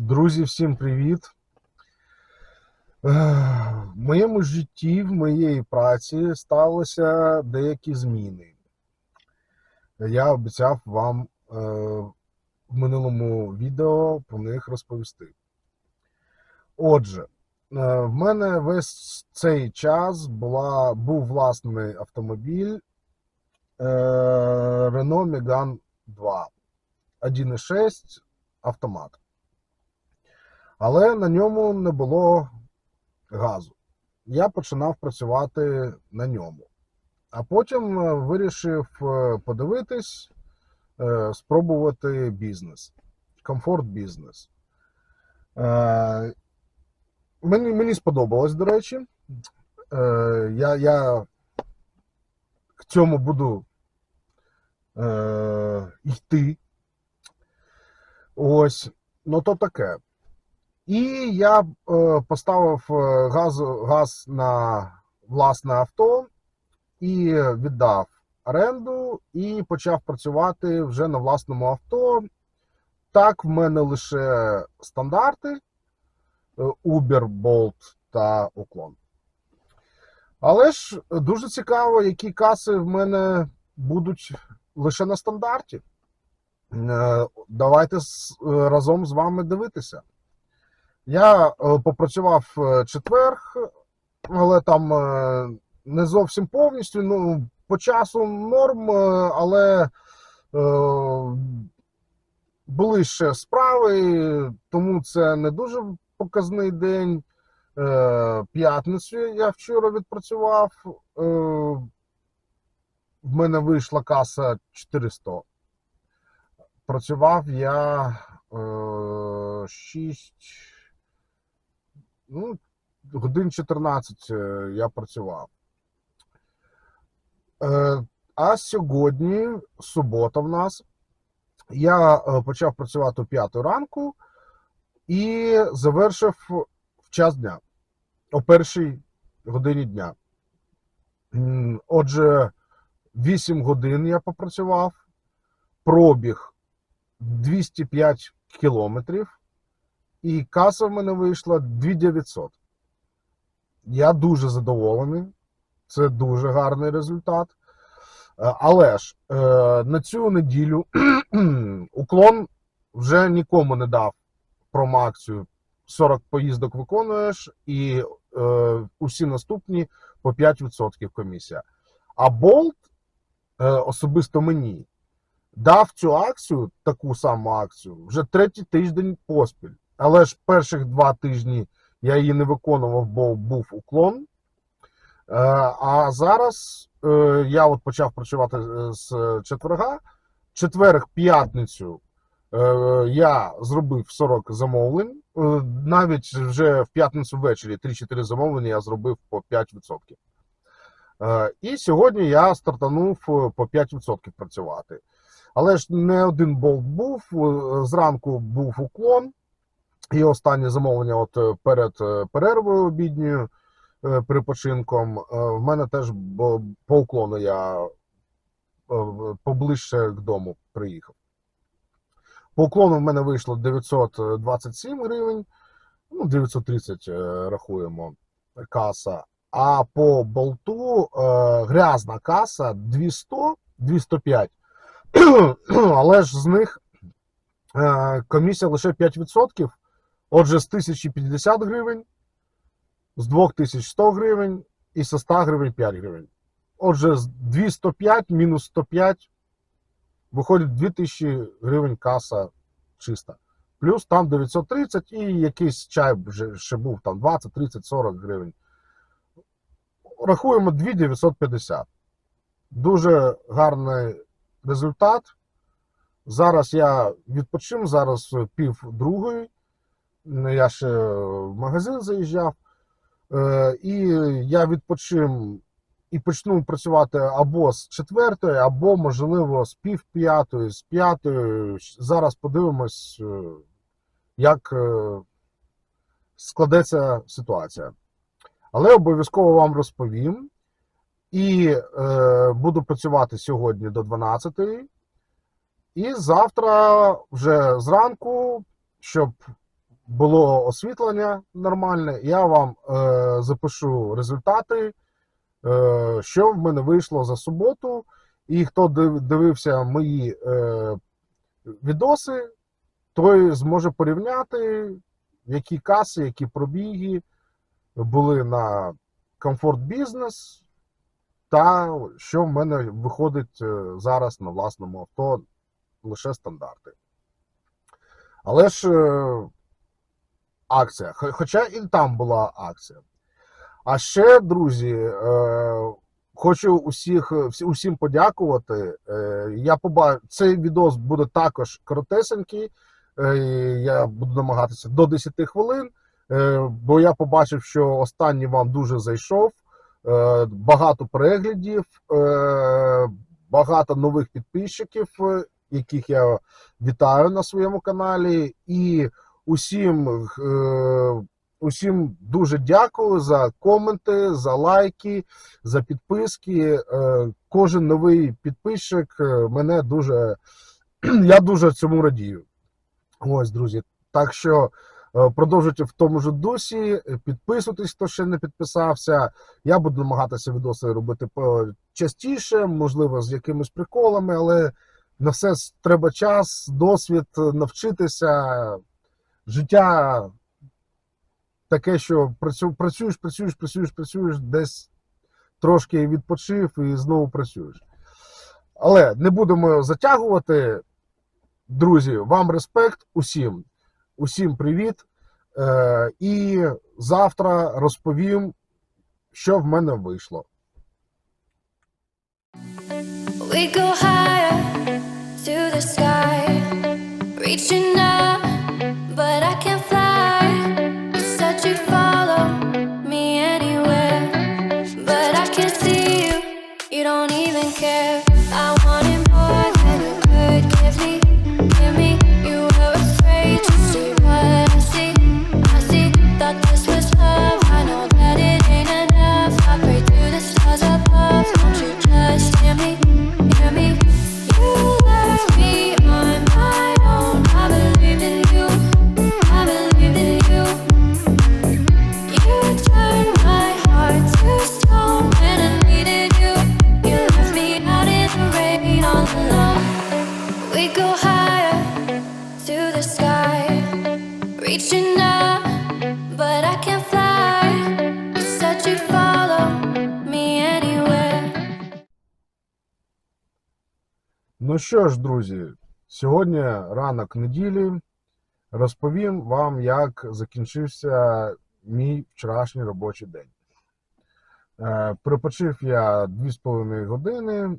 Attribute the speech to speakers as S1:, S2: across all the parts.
S1: Друзі, всім привіт! Е, В моєму житті, в моєї праці сталися деякі зміни. Я обіцяв вам е, в минулому відео про них розповісти. Отже, е, в мене весь цей час була, був власний автомобіль Renault Megane 2 1.6 автомат. Але на ньому не було газу. Я починав працювати на ньому. А потім е, вирішив е, подивитись, е, спробувати бізнес, комфорт бізнес. Мені, мені сподобалось, до речі. Я, я к цьому буду йти. Ось, ну то таке. І я е, поставив е, газ, газ на власне авто і віддав оренду, і почав працювати вже на власному авто. Так, в мене лише стандарти е, Uber, Bolt та Уклон. Але ж дуже цікаво, які каси в мене будуть лише на стандарті. Давайте разом з вами дивитися. Я е, попрацював е, четверг, але там е, не зовсім повністю. Ну, по часу норм, але були ще справи, тому це не дуже показний день. П'ятницю я вчора відпрацював. В мене вийшла каса 400. Працював я е, 6 ну, годин 14 е, я працював. Е, А сьогодні, субота в нас, я е, почав працювати о 5 ранку і завершив в час дня, о першій годині дня. Отже, 8 годин я попрацював, пробіг 205 кілометрів, і каса в мене вийшла 2900. Я дуже задоволений. Це дуже гарний результат. Е, Але ж е, на цю неділю уклон вже нікому не дав промоакцію. 40 поїздок виконуєш, і е, усі наступні по 5% комісія. А Болт особисто мені дав цю акцію, таку саму акцію, вже третій тиждень поспіль. Але ж перших два тижні я її не виконував, бо був уклон. Е, А зараз е, я от почав працювати е, з четверга. Четверг, п'ятницю я зробив 40 замовлень. Навіть вже в п'ятницю ввечері 3-4 замовлення я зробив по 5%. Е, І сьогодні я стартанув по 5% працювати. Але ж не один болт був. Зранку був уклон. І останнє замовлення, от е, перед е, перервою обідньою, е, перепочинком, е, в мене теж по уклону я поближче к дому приїхав. По уклону в мене вийшло 927 гривень, ну, 930 е, рахуємо каса. А по болту грязна каса 200, 205. Але ж з них комісія лише 5%. Отже, з 1050 гривень, з 2100 гривень і з 100 гривень 5 гривень. Отже, з 205 мінус 105 виходить 2000 гривень каса чиста. Плюс там 930 і якийсь чай вже ще був там 20, 30, 40 гривень. Рахуємо 2950. Дуже гарний результат. Зараз я відпочив, зараз пів другої. Ну, Я ще в магазин заїжджав, Е, і я відпочив і почну працювати або з четвертої, або, можливо, з пів п'ятої, з п'ятої. Зараз подивимось, е, як е, складеться ситуація. Але обов'язково вам розповім. І е, буду працювати сьогодні до 12-ї. І завтра вже зранку, щоб було освітлення нормальне, я вам е, запишу результати, е, що в мене вийшло за суботу. І хто дивився мої е, відоси, той зможе порівняти, які каси, які пробіги були на комфорт бізнес, та що в мене виходить е, зараз на власному авто лише стандарти. Але ж е, акція, хоча і там була акція. А ще, друзі, е, хочу усіх, усім подякувати. Е, я поба... Цей відос буде також коротесенький. Е, я буду намагатися до 10 хвилин, бо я побачив, що останній вам дуже зайшов. Багато переглядів, багато нових підписчиків, яких я вітаю на своєму каналі. І усім, е, усім дуже дякую за коменти, за лайки, за підписки. Е, Кожен новий підписчик е, мене дуже. Я дуже цьому радію. Ось, друзі. Так що продовжуйте в тому ж дусі, підписуйтесь, хто ще не підписався. Я буду намагатися відоси робити частіше, можливо, з якимись приколами, але на все треба час, досвід, навчитися. Життя таке, що працюєш, працюєш, працюєш, працюєш, десь трошки відпочив і знову працюєш. Але не будемо затягувати. Друзі, вам респект усім. Усім привіт. Е, і завтра розповім, що в мене вийшло.
S2: We go higher to the sky, reaching up, but I can't fly. You said you'd follow me anywhere, but I can't see you. You don't even care.
S1: Ну що ж, друзі, сьогодні ранок неділі. Розповім вам, як закінчився мій вчорашній робочий день. Е, Припочив я 2,5 години,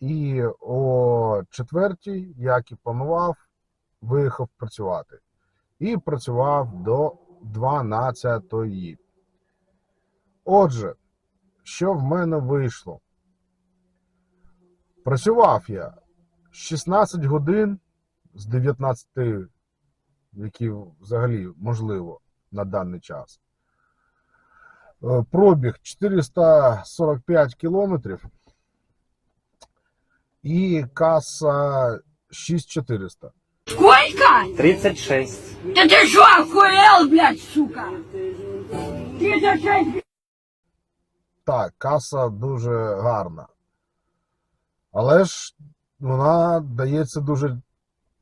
S1: і о четвертій, як і планував, виїхав працювати. І працював до 12-ї. Отже, що в мене вийшло? Працював я 16 годин з 19, які взагалі можливо на даний час. Е, Пробіг 445 кілометрів і каса 6400.
S3: Сколько?
S4: 36.
S3: Да ты что, охуел, блядь, сука? 36,
S1: Так, каса дуже гарна. Але ж вона дається дуже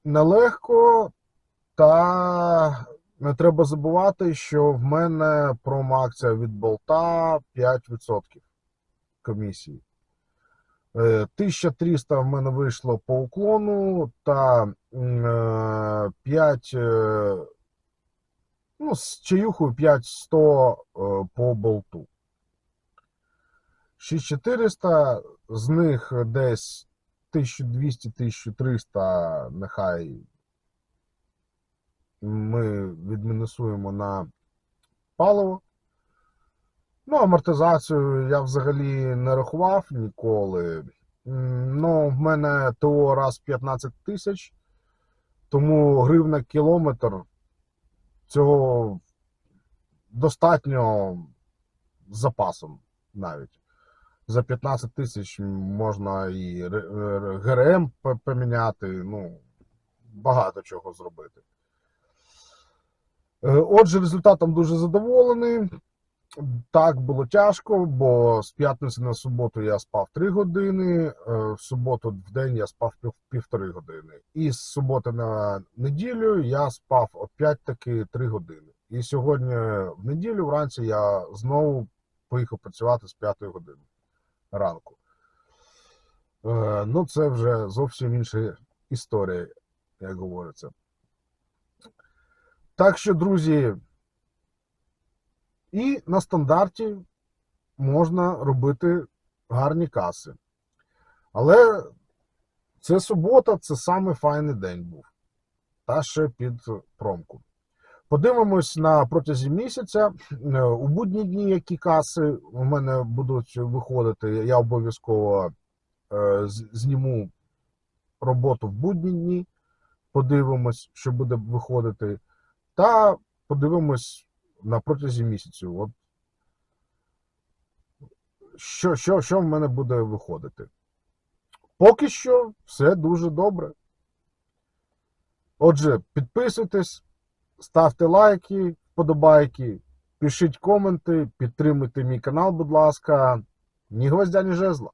S1: нелегко, та не треба забувати, що в мене промоакція від болта 5% комісії. Е, 1300 в мене вийшло по уклону та е, 5, е, ну, з чаюхою 5100 е, по болту. 6400, з них десь 1200-1300 нехай ми відмінусуємо на паливо. Ну, амортизацію я взагалі не рахував ніколи. Ну, в мене ТО раз 15 тисяч, тому гривна кілометр цього достатньо з запасом навіть. За 15 тисяч можна і р- ГРМ поміняти, ну, багато чого зробити. Е, Отже, результатом дуже задоволений. Так, було тяжко, бо з п'ятниці на суботу я спав 3 години, е, в суботу в день я спав пів- півтори години. І з суботи на неділю я спав опять таки 3 години. І сьогодні в неділю вранці я знову поїхав працювати з 5 години ранку. Е, Ну, це вже зовсім інша історія, як говориться. Так що, друзі, і на стандарті можна робити гарні каси. Але це субота, це саме файний день був. Та ще під промку. Подивимось на протязі місяця. Е, У будні дні, які каси у мене будуть виходити, я обов'язково е, зніму роботу в будні дні. Подивимось, що буде виходити. Та подивимось на протязі місяцю. От що, що, що в мене буде виходити? Поки що все дуже добре. Отже, підписуйтесь, ставте лайки, вподобайки, пишіть коменти, підтримуйте мій канал, будь ласка. Ні гвоздя, ні жезла.